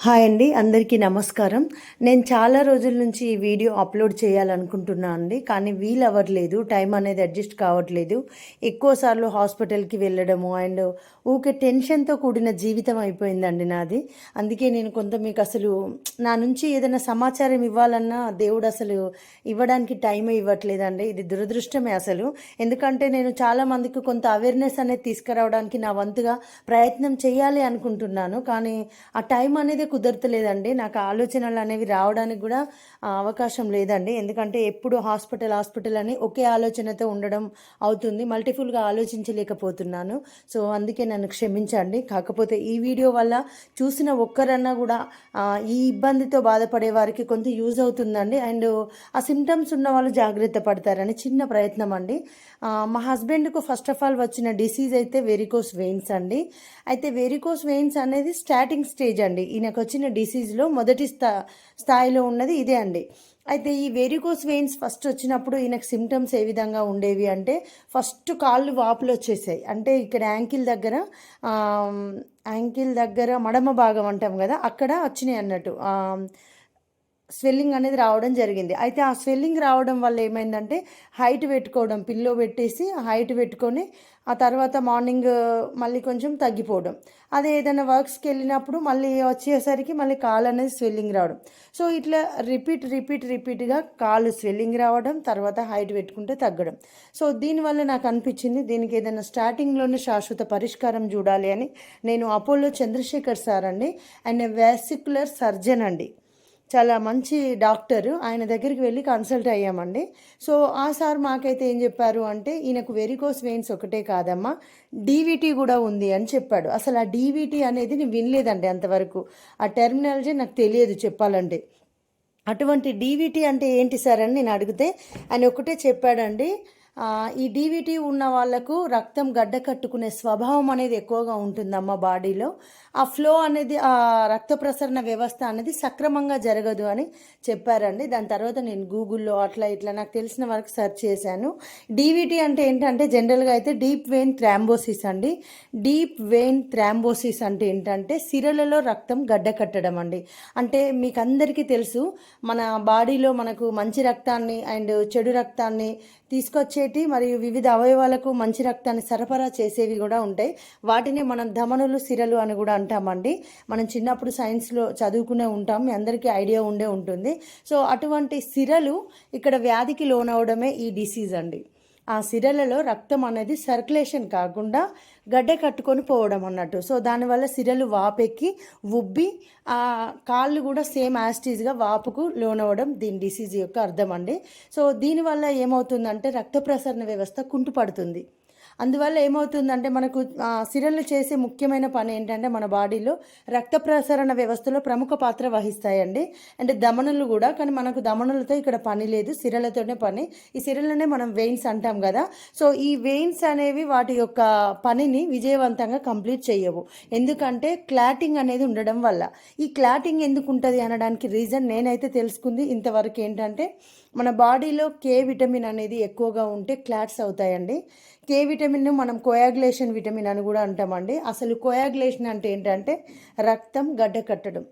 Hi అండి అందరికీ నమస్కారం. నేను చాలా రోజుల నుంచి ఈ వీడియో అప్లోడ్ చేయాలనుకుంటున్నాను అండి కానీ వీలు అవ్వట్లేదు టైం అనేది అడ్జస్ట్ కావట్లేదు. ఎక్కువసార్లు హాస్పిటల్కి వెళ్ళడము అండ్ ఊకే టెన్షన్తో కూడిన జీవితం అయిపోయిందండి నాది. అందుకే నేను కొంత మీకు అసలు నా నుంచి ఏదైనా సమాచారం ఇవ్వాలన్నా దేవుడు అసలు ఇవ్వడానికి టైమే ఇవ్వట్లేదండి. ఇది దురదృష్టమే అసలు. ఎందుకంటే నేను చాలా మందికి కొంత అవేర్నెస్ అనేది తీసుకురావడానికి నా వంతుగా ప్రయత్నం చేయాలి అనుకుంటున్నాను. కానీ ఆ టైం అనేది కుదరతలేదండి నాకు ఆలోచనలు అనేవి రావడానికి కూడా అవకాశం లేదండి. ఎందుకంటే ఎప్పుడు హాస్పిటల్ హాస్పిటల్ అని ఒకే ఆలోచనతో ఉండడం అవుతుంది. మల్టిఫుల్గా ఆలోచించలేకపోతున్నాను. సో అందుకే నన్ను క్షమించండి. కాకపోతే ఈ వీడియో వల్ల చూసిన ఒక్కరన్నా కూడా ఈ ఇబ్బందితో బాధపడే వారికి కొంత యూజ్ అవుతుందండి. అండ్ ఆ సిమ్టమ్స్ ఉన్న వాళ్ళు జాగ్రత్త పడతారని చిన్న ప్రయత్నం అండి. మా హస్బెండ్కు ఫస్ట్ ఆఫ్ ఆల్ వచ్చిన డిసీజ్ అయితే వెరికోస్ వెయిన్స్ అండి. అయితే వెరికోస్ వెయిన్స్ అనేది స్టార్టింగ్ స్టేజ్ అండి. ఈయనకు వచ్చిన డిసీజ్లో మొదటి స్థా స్థాయిలో ఉన్నది ఇదే అండి. అయితే ఈ వెరికోస్ వెయిన్స్ ఫస్ట్ వచ్చినప్పుడు ఈయనకు సిమ్టమ్స్ ఏ విధంగా ఉండేవి అంటే ఫస్ట్ కాళ్ళు వాపులు వచ్చేసాయి. అంటే ఇక్కడ యాంకిల్ దగ్గర యాంకిల్ దగ్గర మడమ భాగం అంటాం కదా అక్కడ వచ్చినాయి అన్నట్టు. స్వెల్లింగ్ అనేది రావడం జరిగింది. అయితే ఆ స్వెల్లింగ్ రావడం వల్ల ఏమైందంటే హైట్ పెట్టుకోవడం పిల్లో పెట్టేసి హైట్ పెట్టుకొని ఆ తర్వాత మార్నింగ్ మళ్ళీ కొంచెం తగ్గిపోవడం. అదే ఏదైనా వర్క్స్కి వెళ్ళినప్పుడు మళ్ళీ వచ్చేసరికి మళ్ళీ కాలు అనేది స్వెల్లింగ్ రావడం. సో ఇట్లా రిపీట్ రిపీట్ రిపీట్గా కాలు స్వెల్లింగ్ రావడం తర్వాత హైట్ పెట్టుకుంటే తగ్గడం. సో దీనివల్ల నాకు అనిపించింది దీనికి ఏదైనా స్టార్టింగ్లోనే శాశ్వత పరిష్కారం చూడాలి అని. నేను అపోలో చంద్రశేఖర్ సార్ అండి. అండ్ వ్యాసిక్యులర్ సర్జన్ అండి. చాలా మంచి డాక్టర్. ఆయన దగ్గరికి వెళ్ళి కన్సల్ట్ అయ్యామండి. సో ఆ సార్ మాకైతే ఏం చెప్పారు అంటే ఈయనకు వెరికోస్ వెయిన్స్ ఒకటే కాదమ్మా డీవీటీ కూడా ఉంది అని చెప్పాడు. అసలు ఆ డీవీటీ అనేది నేను వినలేదండి అంతవరకు. ఆ టెర్మినాలజీ నాకు తెలియదు చెప్పాలంటే. అటువంటి డీవీటీ అంటే ఏంటి సార్ అని నేను అడిగితే ఆయన ఒకటే చెప్పాడండి ఈ డీవీటీ ఉన్న వాళ్ళకు రక్తం గడ్డ కట్టుకునే స్వభావం అనేది ఎక్కువగా ఉంటుందమ్మ బాడీలో. ఆ ఫ్లో అనేది ఆ రక్త ప్రసరణ వ్యవస్థ అనేది సక్రమంగా జరగదు అని చెప్పారండి. దాని తర్వాత నేను గూగుల్లో అట్లా ఇట్లా నాకు తెలిసిన వరకు సెర్చ్ చేశాను. డీవీటీ అంటే ఏంటంటే జనరల్గా అయితే డీప్ వెయిన్ థ్రాంబోసిస్ అండి. డీప్ వెయిన్ థ్రాంబోసిస్ అంటే ఏంటంటే సిరలలో రక్తం గడ్డ కట్టడం అండి. అంటే మీకు అందరికీ తెలుసు మన బాడీలో మనకు మంచి రక్తాన్ని అండ్ చెడు రక్తాన్ని తీసుకొచ్చేటి మరియు వివిధ అవయవాలకు మంచి రక్తాన్ని సరఫరా చేసేవి కూడా ఉంటాయి. వాటిని మనం ధమనులు సిరలు అని కూడా అంటామండి మనం చిన్నప్పుడు సైన్స్లో చదువుకునే ఉంటాం. మీ అందరికీ ఐడియా ఉండే ఉంటుంది. సో అటువంటి సిరలు ఇక్కడ వ్యాధికి లోనవడమే ఈ డిసీజ్ అండి. ఆ సిరలలో రక్తం అనేది సర్క్యులేషన్ కాకుండా గడ్డ కట్టుకొని పోవడం అన్నట్టు. సో దానివల్ల సిరలు వాపెక్కి ఉబ్బి ఆ కాళ్ళు కూడా సేమ్ యాస్టీజ్గా వాపుకు లోనవడం దీని డిసీజ్ యొక్క అర్థం అండి. సో దీనివల్ల ఏమవుతుందంటే రక్త ప్రసరణ వ్యవస్థ కుంటుపడుతుంది. అందువల్ల ఏమవుతుందంటే మనకు సిరలు చేసే ముఖ్యమైన పని ఏంటంటే మన బాడీలో రక్త ప్రసరణ వ్యవస్థలో ప్రముఖ పాత్ర వహిస్తాయండి. అంటే దమనులు కూడా కానీ మనకు దమనులతో ఇక్కడ పని లేదు సిరలతోనే పని. ఈ సిరలనే మనం వెయిన్స్ అంటాం కదా. సో ఈ వెయిన్స్ అనేవి వాటి యొక్క పనిని విజయవంతంగా కంప్లీట్ చేయవు. ఎందుకంటే క్లాటింగ్ అనేది ఉండడం వల్ల. ఈ క్లాటింగ్ ఎందుకు ఉంటుంది అనడానికి రీజన్ నేనైతే తెలుసుకుంది. ఇంతవరకు ఏంటంటే మన బాడీలో కే విటమిన్ అనేది ఎక్కువగా ఉంటే క్లాట్స్ అవుతాయండి. కే విటమిన్ మనం కోయాగ్లేషన్ విటమిన్ అని కూడా అంటామండి. అసలు కోయాగ్లేషన్ అంటే ఏంటంటే రక్తం గడ్డ కట్టడం.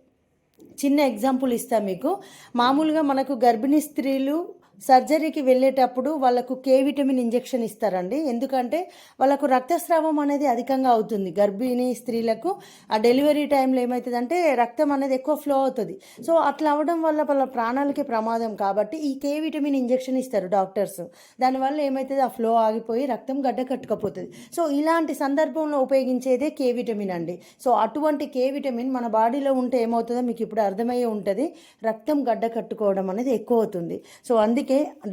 చిన్న ఎగ్జాంపుల్ ఇస్తా మీకు. మామూలుగా మనకు గర్భిణీ స్త్రీలు సర్జరీకి వెళ్ళేటప్పుడు వాళ్ళకు కే విటమిన్ ఇంజెక్షన్ ఇస్తారండి. ఎందుకంటే వాళ్ళకు రక్తస్రావం అనేది అధికంగా అవుతుంది. గర్భిణీ స్త్రీలకు ఆ డెలివరీ టైంలో ఏమవుతుందంటే రక్తం అనేది ఎక్కువ ఫ్లో అవుతుంది. సో అట్లా అవ్వడం వల్ల వాళ్ళ ప్రాణాలకి ప్రమాదం కాబట్టి ఈ కే విటమిన్ ఇంజెక్షన్ ఇస్తారు డాక్టర్స్. దానివల్ల ఏమవుతుంది ఆ ఫ్లో ఆగిపోయి రక్తం గడ్డ కట్టుకపోతుంది. సో ఇలాంటి సందర్భంలో ఉపయోగించేదే కే విటమిన్ అండి. సో అటువంటి కే విటమిన్ మన బాడీలో ఉంటే ఏమవుతుందో మీకు ఇప్పుడు అర్థమయ్యే ఉంటుంది. రక్తం గడ్డ కట్టుకోవడం అనేది ఎక్కువ అవుతుంది. సో అందుకే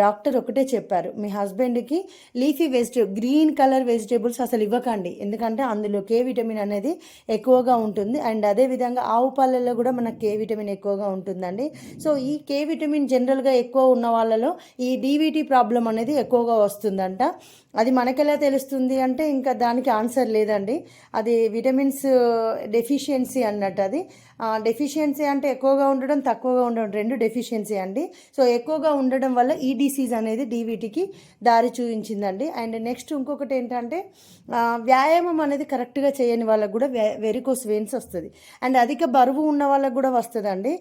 డాక్టర్ ఒకటే చెప్పారు మీ హస్బెండ్కి leafy vegetable green colour vegetables అసలు ఇవ్వకండి. ఎందుకంటే అందులో కే విటమిన్ అనేది ఎక్కువగా ఉంటుంది. అండ్ అదేవిధంగా ఆవు పాలల్లో కూడా మనకు కే విటమిన్ ఎక్కువగా ఉంటుందండి. సో ఈ కే విటమిన్ జనరల్గా ఎక్కువ ఉన్న వాళ్ళలో ఈ డీవీటీ ప్రాబ్లం అనేది ఎక్కువగా వస్తుందంట. అది మనకెలా తెలుస్తుంది అంటే ఇంకా దానికి ఆన్సర్ లేదండి. అది విటమిన్స్ డెఫిషియన్సీ అన్నట్టు అది. డెఫిషియన్సీ అంటే ఎక్కువగా ఉండడం తక్కువగా ఉండడం రెండు డెఫిషియన్సీ అండి. సో ఎక్కువగా ఉండడం వల్ల e ఈ డిసీజ్ అనేది డీవీటీకి దారి చూపించిందండి. అండ్ నెక్స్ట్ ఇంకొకటి ఏంటంటే వ్యాయామం అనేది కరెక్ట్గా చేయని వాళ్ళకు కూడా వెరికోస్ వెయిన్స్ వస్తుంది. అండ్ అధిక బరువు ఉన్న వాళ్ళకు కూడా వస్తుందండి.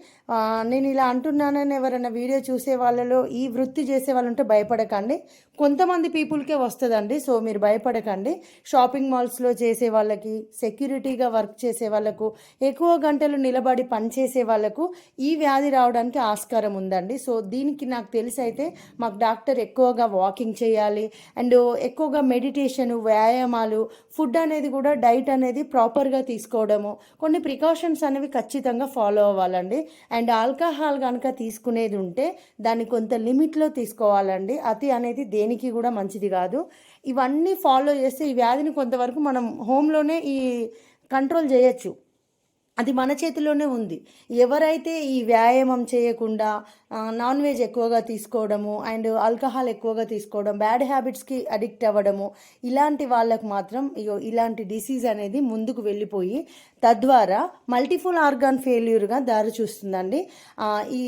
నేను ఇలా అంటున్నానని ఎవరైనా వీడియో చూసే వాళ్ళలో ఈ వృత్తి చేసే వాళ్ళు ఉంటే భయపడకండి. కొంతమంది పీపుల్కే వస్తుందండి సో మీరు భయపడకండి. షాపింగ్ మాల్స్లో చేసే వాళ్ళకి సెక్యూరిటీగా వర్క్ చేసే వాళ్ళకు ఎక్కువ గంటలు నిలబడి పనిచేసే వాళ్ళకు ఈ వ్యాధి రావడానికి ఆస్కారం ఉందండి. సో దీనికి నాకు తెలిసి అయితే మాకు డాక్టర్ ఎక్కువగా వాకింగ్ చేయాలి. అండ్ ఎక్కువగా మెడిటేషన్ వ్యాయామాలు ఫుడ్ అనేది కూడా డైట్ అనేది ప్రాపర్గా తీసుకోవడము. కొన్ని ప్రికాషన్స్ అనేవి ఖచ్చితంగా ఫాలో అవ్వాలండి. అండ్ ఆల్కహాల్ కనుక తీసుకునేది ఉంటే దాన్ని కొంత లిమిట్లో తీసుకోవాలండి. అతి అనేది దేనికి కూడా మంచిది కాదు. ఇవన్నీ ఫాలో చేస్తే ఈ వ్యాధిని కొంతవరకు మనం హోమ్లోనే ఈ కంట్రోల్ చేయొచ్చు. అది మన చేతిలోనే ఉంది. ఎవరైతే ఈ వ్యాయామం చేయకుండా నాన్ వెజ్ ఎక్కువగా తీసుకోవడము అండ్ ఆల్కహాల్ ఎక్కువగా తీసుకోవడం బ్యాడ్ హ్యాబిట్స్కి అడిక్ట్ అవ్వడము ఇలాంటి వాళ్ళకు మాత్రం ఇలాంటి డిసీజ్ అనేది ముందుకు వెళ్ళిపోయి తద్వారా మల్టిఫుల్ ఆర్గాన్ ఫెయిల్యూర్గా దారి చూస్తుందండి. ఈ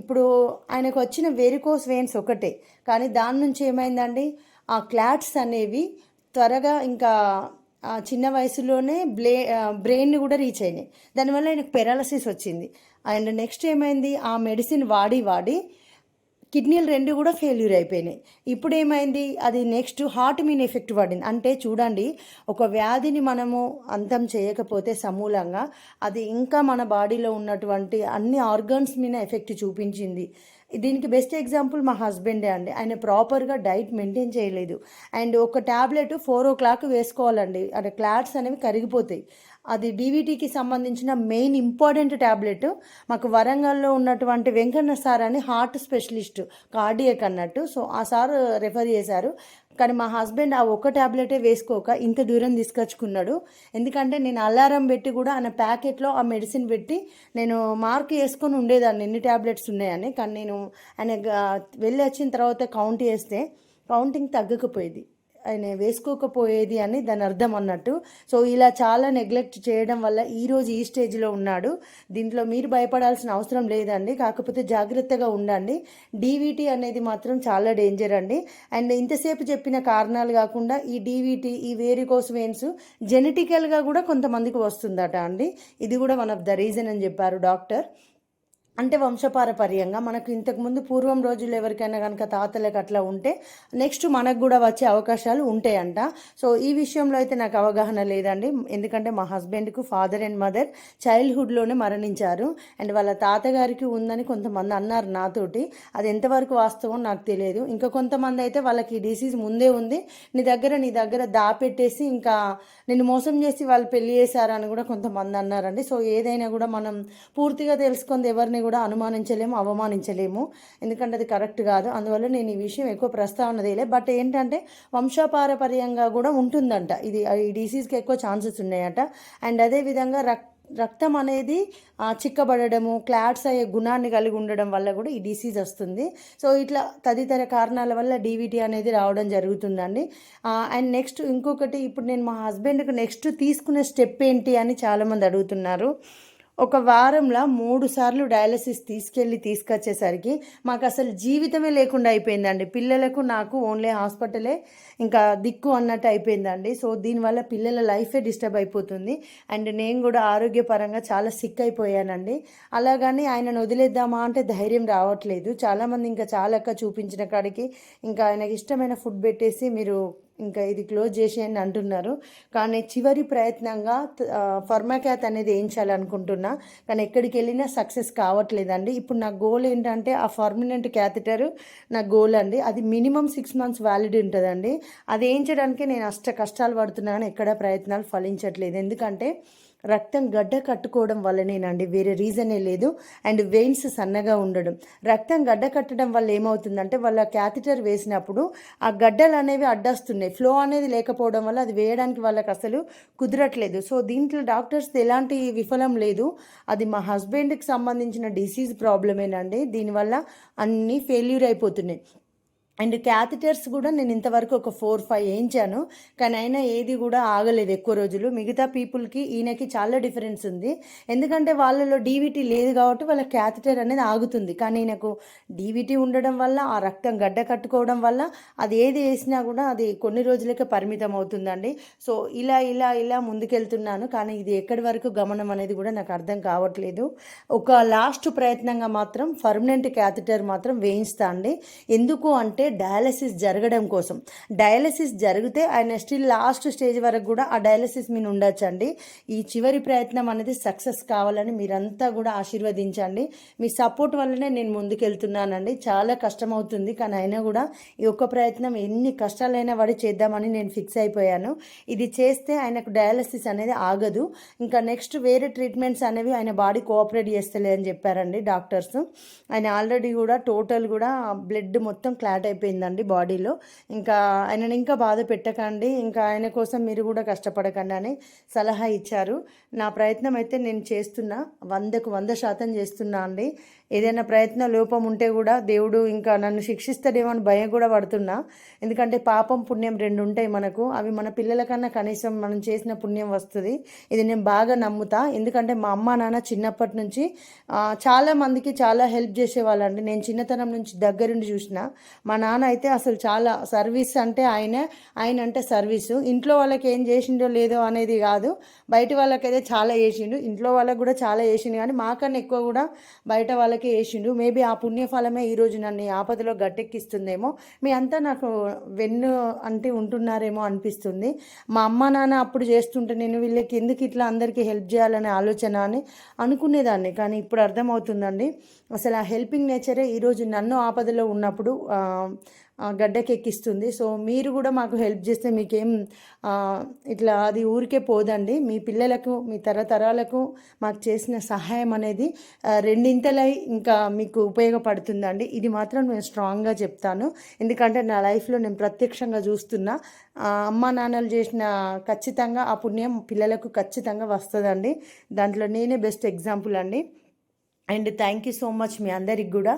ఇప్పుడు ఆయనకు వచ్చిన వెరికోస్ వెయిన్స్ ఒకటే. కానీ దాని నుంచి ఏమైందండి? ఆ క్లాట్స్ అనేవి త్వరగా ఇంకా చిన్న వయసులోనే బ్లే బ్రెయిన్ కూడా రీచ్ అయినాయి. దానివల్ల ఆయనకు పెరాలసిస్ వచ్చింది. అండ్ నెక్స్ట్ ఏమైంది? ఆ మెడిసిన్ వాడి వాడి కిడ్నీలు రెండు కూడా ఫెయిల్యూర్ అయిపోయినాయి. ఇప్పుడు ఏమైంది? అది నెక్స్ట్ హార్ట్ మీన్ ఎఫెక్ట్ పడింది. అంటే చూడండి ఒక వ్యాధిని మనము అంతం చేయకపోతే సమూలంగా అది ఇంకా మన బాడీలో ఉన్నటువంటి అన్ని ఆర్గన్స్ మీద ఎఫెక్ట్ చూపించింది. దీనికి బెస్ట్ ఎగ్జాంపుల్ మా హస్బెండే అండి. ఆయన ప్రాపర్గా డైట్ మెయింటైన్ చేయలేదు. అండ్ ఒక ట్యాబ్లెట్ ఫోర్ ఓ క్లాక్ వేసుకోవాలండి. అంటే క్లాట్స్ అనేవి కరిగిపోతాయి. అది డీవీటీకి సంబంధించిన మెయిన్ ఇంపార్టెంట్ ట్యాబ్లెట్ మాకు వరంగల్లో ఉన్నటువంటి వెంకన్న సార్ అని హార్ట్ స్పెషలిస్ట్ కార్డియక్ అన్నట్టు. సో ఆ సార్ రెఫర్ చేశారు. కానీ మా హస్బెండ్ ఆ ఒక్క ట్యాబ్లెటే వేసుకోక ఇంత దూరం తీసుకొచ్చుకున్నాడు. ఎందుకంటే నేను అలారం పెట్టి కూడా ఆయన ప్యాకెట్లో ఆ మెడిసిన్ పెట్టి నేను మార్క్ చేసుకొని ఉండేదాన్ని ఎన్ని ట్యాబ్లెట్స్ ఉన్నాయని. కానీ నేను ఆయన వెళ్ళి వచ్చిన తర్వాత కౌంట్ చేస్తే కౌంటింగ్ తగ్గకపోయేది. ఆయన వేసుకోకపోయేది అని దాని అర్థం అన్నట్టు. సో ఇలా చాలా నెగ్లెక్ట్ చేయడం వల్ల ఈరోజు ఈ స్టేజ్లో ఉన్నాడు. దీంట్లో మీరు భయపడాల్సిన అవసరం లేదండి. కాకపోతే జాగ్రత్తగా ఉండండి. డీవీటీ అనేది మాత్రం చాలా డేంజర్ అండి. అండ్ ఇంతసేపు చెప్పిన కారణాలు కాకుండా ఈ డీవీటీ ఈ వేరికోస్ వెయిన్స్ జెనెటికల్గా కూడా కొంతమందికి వస్తుందట అండి. ఇది కూడా వన్ ఆఫ్ ద రీజన్ అని చెప్పారు డాక్టర్. అంటే వంశపారపర్యంగా మనకు ఇంతకుముందు పూర్వం రోజుల్లో ఎవరికైనా కనుక తాతలకు అట్లా ఉంటే నెక్స్ట్ మనకు కూడా వచ్చే అవకాశాలు ఉంటాయంట. సో ఈ విషయంలో అయితే నాకు అవగాహన లేదండి. ఎందుకంటే మా హస్బెండ్కు ఫాదర్ అండ్ మదర్ చైల్డ్హుడ్లోనే మరణించారు. అండ్ వాళ్ళ తాతగారికి ఉందని కొంతమంది అన్నారు నాతోటి. అది ఎంతవరకు వాస్తవం నాకు తెలియదు. ఇంకా కొంతమంది అయితే వాళ్ళకి ఈ డిసీజ్ ముందే ఉంది. నీ దగ్గర నీ దగ్గర దాపెట్టేసి ఇంకా నిన్ను మోసం చేసి వాళ్ళు పెళ్ళి చేశారని కూడా కొంతమంది అన్నారండి. సో ఏదైనా కూడా మనం పూర్తిగా తెలుసుకుంది ఎవరిని కూడా అనుమానించలేము అవమానించలేము. ఎందుకంటే అది కరెక్ట్ కాదు. అందువల్ల నేను ఈ విషయం ఎక్కువ ప్రస్తావన చేయలే బట్ ఏంటంటే వంశపారపర్యంగా కూడా ఉంటుందంట. ఇది ఈ డిసీజ్కి ఎక్కువ ఛాన్సెస్ ఉన్నాయట. అండ్ అదేవిధంగా రక్ రక్తం అనేది చిక్కబడము చిక్కబడడము క్లాట్స్ అయ్యే గుణాన్ని కలిగి ఉండడం వల్ల కూడా ఈ డిసీజ్ వస్తుంది. సో ఇట్లా తదితర కారణాల వల్ల డీవీటీ అనేది రావడం జరుగుతుందండి. అండ్ నెక్స్ట్ ఇంకొకటి ఇప్పుడు నేను మా హస్బెండ్కి నెక్స్ట్ తీసుకునే స్టెప్ ఏంటి అని చాలామంది అడుగుతున్నారు. ఒక వారంలో మూడు సార్లు డయాలసిస్ తీసుకెళ్ళి తీసుకొచ్చేసరికి మాకు అసలు జీవితమే లేకుండా అయిపోయిందండి. పిల్లలకు నాకు ఓన్లీ హాస్పిటలే ఇంకా దిక్కు అన్నట్టు అయిపోయిందండి. సో దీనివల్ల పిల్లల లైఫే డిస్టర్బ్ అయిపోతుంది. అండ్ నేను కూడా ఆరోగ్యపరంగా చాలా సిక్ అయిపోయానండి. అలాగని ఆయనను వదిలేద్దామా అంటే ధైర్యం రావట్లేదు. చాలామంది ఇంకా చాలక్క చూపించిన కాడికి ఇంకా ఆయనకి ఇష్టమైన ఫుడ్ పెట్టేసి మీరు ఇంకా ఇది క్లోజ్ చేసి అని అంటున్నారు. కానీ చివరి ప్రయత్నంగా ఫర్మాక్యాత్ అనేది వేయించాలనుకుంటున్నా. కానీ ఎక్కడికి వెళ్ళినా సక్సెస్ కావట్లేదండి. ఇప్పుడు నా గోల్ ఏంటంటే ఆ పర్మనెంట్ క్యాథిటర్ నా గోల్ అండి. అది మినిమం సిక్స్ మంత్స్ వ్యాలిడ్ ఉంటుందండి. అది వేయించడానికి నేను అష్ట కష్టాలు పడుతున్నాను ఎక్కడ ప్రయత్నాలు ఫలించట్లేదు. ఎందుకంటే రక్తం గడ్డ కట్టుకోవడం వల్లనేనండి వేరే రీజనే లేదు. అండ్ వెయిన్స్ సన్నగా ఉండడం. రక్తం గడ్డ కట్టడం వల్ల ఏమవుతుందంటే వాళ్ళ క్యాథిటర్ వేసినప్పుడు ఆ గడ్డలు అనేవి అడ్డొస్తున్నాయి. ఫ్లో అనేది లేకపోవడం వల్ల అది వేయడానికి వాళ్ళకి అసలు కుదరట్లేదు. సో దీంట్లో డాక్టర్స్ ఎలాంటి విఫలం లేదు. అది మా హస్బెండ్కి సంబంధించిన డిసీజ్ ప్రాబ్లమేనండి. దీనివల్ల అన్నీ ఫెయిల్యూర్ అయిపోతున్నాయి. అండ్ క్యాథిటర్స్ కూడా నేను ఇంతవరకు ఒక ఫోర్ ఫైవ్ వేయించాను. కానీ అయినా ఏది కూడా ఆగలేదు ఎక్కువ రోజులు. మిగతా పీపుల్కి ఈయనకి చాలా డిఫరెన్స్ ఉంది. ఎందుకంటే వాళ్ళలో డీవీటీ లేదు కాబట్టి వాళ్ళ క్యాథిటర్ అనేది ఆగుతుంది. కానీ ఈయనకు డీవీటీ ఉండడం వల్ల ఆ రక్తం గడ్డ కట్టుకోవడం వల్ల అది ఏది వేసినా కూడా అది కొన్ని రోజులకే పరిమితం అవుతుందండి. సో ఇలా ఇలా ఇలా ముందుకెళ్తున్నాను. కానీ ఇది ఎక్కడి వరకు గమనం అనేది కూడా నాకు అర్థం కావట్లేదు. ఒక లాస్ట్ ప్రయత్నంగా మాత్రం పర్మనెంట్ క్యాథిటర్ మాత్రం వేయిస్తా అండి. ఎందుకు అంటే డయాలసిస్ జరగడం కోసం. డయాలసిస్ జరిగితే ఆయన స్టిల్ లాస్ట్ స్టేజ్ వరకు కూడా ఆ డయాలసిస్ మీద ఉండొచ్చండి. ఈ చివరి ప్రయత్నం అనేది సక్సెస్ కావాలని మీరంతా కూడా ఆశీర్వదించండి. మీ సపోర్ట్ వల్లనే నేను ముందుకెళ్తున్నానండి. చాలా కష్టం అవుతుంది కానీ అయినా కూడా ఈ ఒక్క ప్రయత్నం ఎన్ని కష్టాలైనా పడి చేద్దామని నేను ఫిక్స్ అయిపోయాను. ఇది చేస్తే ఆయనకు డయాలసిస్ అనేది ఆగదు. ఇంకా నెక్స్ట్ వేరే ట్రీట్మెంట్స్ అనేవి ఆయన బాడీ కోఆపరేట్ చేస్తలేదని చెప్పారండి డాక్టర్స్. ఆయన ఆల్రెడీ కూడా టోటల్ కూడా బ్లడ్ మొత్తం క్లాట్ అయిపోయిందండి బాడీలో. ఇంకా ఆయనని ఇంకా బాధ పెట్టకండి ఇంకా ఆయన కోసం మీరు కూడా కష్టపడకండి అని సలహా ఇచ్చారు. నా ప్రయత్నం అయితే నేను చేస్తున్నా వందకు వంద శాతం చేస్తున్నా అండి. ఏదైనా ప్రయత్న లోపం ఉంటే కూడా దేవుడు ఇంకా నన్ను శిక్షిస్తాడేమో అని భయం కూడా పడుతున్నా. ఎందుకంటే పాపం పుణ్యం రెండు ఉంటాయి మనకు. అవి మన పిల్లల కన్నా కనీసం మనం చేసిన పుణ్యం వస్తుంది. ఇది నేను బాగా నమ్ముతా. ఎందుకంటే మా అమ్మ నాన్న చిన్నప్పటి నుంచి చాలా మందికి చాలా హెల్ప్ చేసేవాళ్ళండి. నేను చిన్నతనం నుంచి దగ్గరుండి చూసిన. మా నాన్న అయితే అసలు చాలా సర్వీస్ అంటే ఆయన. ఆయన అంటే సర్వీసు. ఇంట్లో వాళ్ళకి ఏం చేసిండో లేదో అనేది కాదు. బయట వాళ్ళకైతే చాలా చేసిండు. ఇంట్లో వాళ్ళకి కూడా చాలా చేసిండు. కానీ మాకన్నా ఎక్కువ కూడా బయట వాళ్ళకి వేసిండు మేబీ ఆ పుణ్యఫలమే ఈరోజు నన్ను ఈ ఆపదలో గట్టెక్కిస్తుందేమో. మీ అంతా నాకు వెన్ను అంటే ఉంటున్నారేమో అనిపిస్తుంది. మా అమ్మ నాన్న అప్పుడు చేస్తుంటే నేను వీళ్ళకి ఎందుకు ఇట్లా అందరికీ హెల్ప్ చేయాలనే ఆలోచన అని అనుకునేదాన్ని. కానీ ఇప్పుడు అర్థమవుతుందండి. అసలు ఆ హెల్పింగ్ నేచరే ఈరోజు నన్ను ఆపదలో ఉన్నప్పుడు గడ్డకెక్కిస్తుంది. సో మీరు కూడా మాకు హెల్ప్ చేస్తే మీకేం ఇట్లా అది ఊరికే పోదండి. మీ పిల్లలకు మీ తరతరాలకు మాకు చేసిన సహాయం అనేది రెండింతలై ఇంకా మీకు ఉపయోగపడుతుందండి. ఇది మాత్రం నేను స్ట్రాంగ్గా చెప్తాను. ఎందుకంటే నా లైఫ్లో నేను ప్రత్యక్షంగా చూస్తున్నా అమ్మ నాన్నలు చేసిన ఖచ్చితంగా ఆ పుణ్యం పిల్లలకు ఖచ్చితంగా వస్తుందండి. దాంట్లో నేనే బెస్ట్ ఎగ్జాంపుల్ అండి. And thank you so much మీ అందరికి కూడా.